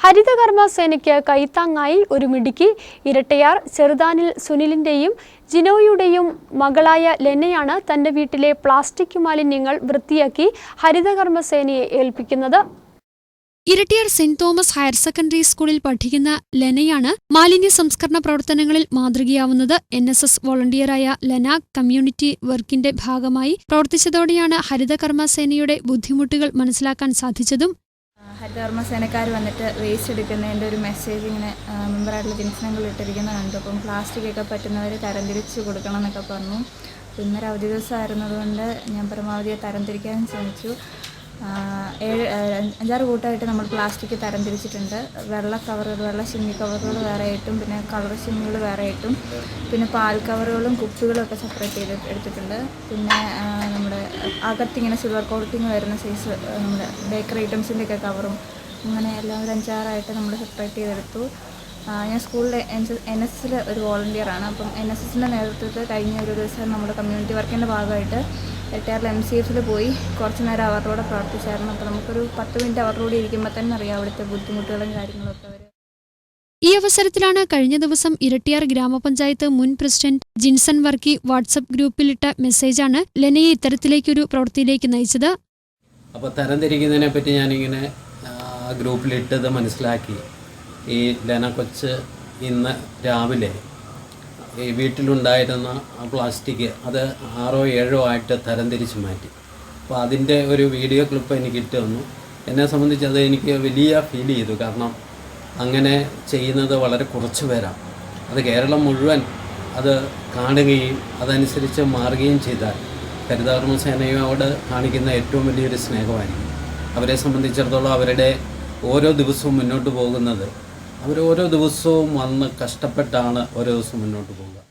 ഹരിതകർമ്മ സേനയ്ക്ക് കൈത്താങ്ങായി ഒരു മിടുക്കി ഇരട്ടയാർ ചെറുതാനിൽ സുനിലിന്റെയും ജിനോയുടെയും മകളായ ലെനയാണ് തന്റെ വീട്ടിലെ പ്ലാസ്റ്റിക് മാലിന്യങ്ങൾ വൃത്തിയാക്കി ഹരിതകർമ്മ സേനയെ ഏൽപ്പിക്കുന്നത്. Erattayar Saint Thomas higher secondary സ്കൂളിൽ പഠിക്കുന്ന ലെനയാണ് മാലിന്യ സംസ്കരണ പ്രവർത്തനങ്ങളിൽ മാതൃകയാവുന്നത്. എൻ എസ് എസ് വോളണ്ടിയറായ ലെന കമ്മ്യൂണിറ്റി വർക്കിന്റെ ഭാഗമായി പ്രവർത്തിച്ചതോടെയാണ് ഹരിതകർമ്മ സേനയുടെ ബുദ്ധിമുട്ടുകൾ മനസ്സിലാക്കാൻ സാധിച്ചതും ഹരിതകർമ്മ സേനക്കാർ വന്നിട്ട് വേസ്റ്റ് എടുക്കുന്നതിന്റെ ഒരു മെസ്സേജ് ഇങ്ങനെ മെമ്പറായിട്ടുള്ള ജനസംഘങ്ങൾ ഇട്ടിരിക്കുന്നത് കണ്ടു. അപ്പം പ്ലാസ്റ്റിക് ഒക്കെ പറ്റുന്നവർ തരംതിരിച്ച് കൊടുക്കണം എന്നൊക്കെ പറഞ്ഞു. ഇന്നൊരു അവധി ദിവസമായിരുന്നതുകൊണ്ട് ഞാൻ പരമാവധി തരംതിരിക്കാൻ ശ്രമിച്ചു. ഏഴ് അഞ്ചാറ് കൂട്ടമായിട്ട് നമ്മൾ പ്ലാസ്റ്റിക് തരംതിരിച്ചിട്ടുണ്ട് വെള്ള കവറുകൾ വെള്ള ചിമ്മി കവറുകൾ വേറെ ആയിട്ടും പിന്നെ കളർ ചിമ്മികൾ വേറെ ആയിട്ടും പിന്നെ പാൽ കവറുകളും കുപ്പികളും ഒക്കെ സെപ്പറേറ്റ് ചെയ്ത് എടുത്തിട്ടുണ്ട്. പിന്നെ നമ്മുടെ അകത്തിങ്ങനെ സിൽവർ കോട്ടിങ് വരുന്ന സൈസ് നമ്മുടെ ബേക്കറി ഐറ്റംസിന്റെയൊക്കെ കവറും അങ്ങനെ എല്ലാം ഒരു അഞ്ചാറായിട്ട് നമ്മൾ സെപ്പറേറ്റ് ചെയ്തെടുത്തു. ഞാൻ സ്കൂളിലെ എൻ എൻ എസ് എസിൽ ഒരു വോളണ്ടിയറാണ്. അപ്പം എൻ എസ് എസിന്റെ നേതൃത്വത്തിൽ കഴിഞ്ഞ ഒരു ദിവസം നമ്മുടെ കമ്മ്യൂണിറ്റി വർക്കിന്റെ ഭാഗമായിട്ട് എട്ടാറിൽ എം സി എഫിൽ പോയി. കുറച്ച് നേരം അവരുടെ കൂടെ പ്രവർത്തിച്ചായിരുന്നു അപ്പോൾ നമുക്കൊരു പത്ത് മിനിറ്റ് അവരുടെ കൂടെ ഇരിക്കുമ്പോൾ തന്നെ അറിയാം അവിടുത്തെ ബുദ്ധിമുട്ടുകളും കാര്യങ്ങളൊക്കെ അവർ ഈ അവസരത്തിലാണ് കഴിഞ്ഞ ദിവസം ഇരട്ടിയാർ ഗ്രാമപഞ്ചായത്ത് മുൻ പ്രസിഡന്റ് ജിൻസൺ വർക്കി വാട്സപ്പ് ഗ്രൂപ്പിലിട്ട മെസ്സേജാണ് ലെനയെ ഇത്തരത്തിലേക്കൊരു പ്രവൃത്തിയിലേക്ക് നയിച്ചത്. അപ്പോൾ തരംതിരിക്കുന്നതിനെ പറ്റി ഞാനിങ്ങനെ ഗ്രൂപ്പിലിട്ടത് മനസ്സിലാക്കി. ഈ ലെന കൊച്ച് ഇന്ന് രാവിലെ ഈ വീട്ടിലുണ്ടായിരുന്ന പ്ലാസ്റ്റിക് അത് ആറോ ഏഴോ ആയിട്ട് തരംതിരിച്ച് മാറ്റി. അപ്പോൾ അതിന്റെ ഒരു വീഡിയോ ക്ലിപ്പ് എനിക്ക് ഇട്ട് തന്നു. എന്നെ സംബന്ധിച്ച് അത് എനിക്ക് വലിയ ഫീൽ ചെയ്തു. കാരണം അങ്ങനെ ചെയ്യുന്നത് വളരെ കുറച്ച് പേരാണ്. അത് കേരളം മുഴുവൻ അത് കാണുകയും അതനുസരിച്ച് മാറുകയും ചെയ്താൽ ഹരിതകർമ്മ സേനയോട് കാണിക്കുന്ന ഏറ്റവും വലിയൊരു സ്നേഹമായിരിക്കും. അവരെ സംബന്ധിച്ചിടത്തോളം അവരുടെ ഓരോ ദിവസവും മുന്നോട്ട് പോകുന്നത് അവർ ഓരോ ദിവസവും വന്ന് കഷ്ടപ്പെട്ടാണ് ഓരോ ദിവസം മുന്നോട്ട് പോകുക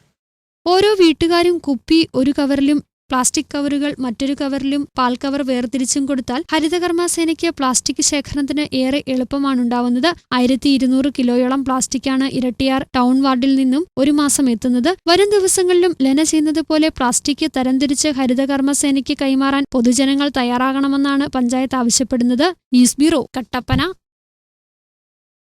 ഓരോ വീട്ടുകാരും കുപ്പി ഒരു കവറിലും പ്ലാസ്റ്റിക് കവറുകൾ മറ്റൊരു കവറിലും പാൽ കവർ വേർതിരിച്ചും കൊടുത്താൽ ഹരിതകർമ്മ സേനയ്ക്ക് പ്ലാസ്റ്റിക് ശേഖരണത്തിന് ഏറെ എളുപ്പമാണുണ്ടാവുന്നത്. ആയിരത്തി ഇരുന്നൂറ് കിലോയോളം പ്ലാസ്റ്റിക്കാണ് ഇരട്ടിയാർ ടൗൺ വാർഡിൽ നിന്നും ഒരു മാസം എത്തുന്നത്. വരും ദിവസങ്ങളിലും ലന ചെയ്യുന്നത് പോലെ പ്ലാസ്റ്റിക് തരംതിരിച്ച് ഹരിതകർമ്മ സേനയ്ക്ക് കൈമാറാൻ പൊതുജനങ്ങൾ തയ്യാറാകണമെന്നാണ് പഞ്ചായത്ത് ആവശ്യപ്പെടുന്നത്. News bureau Kattappana.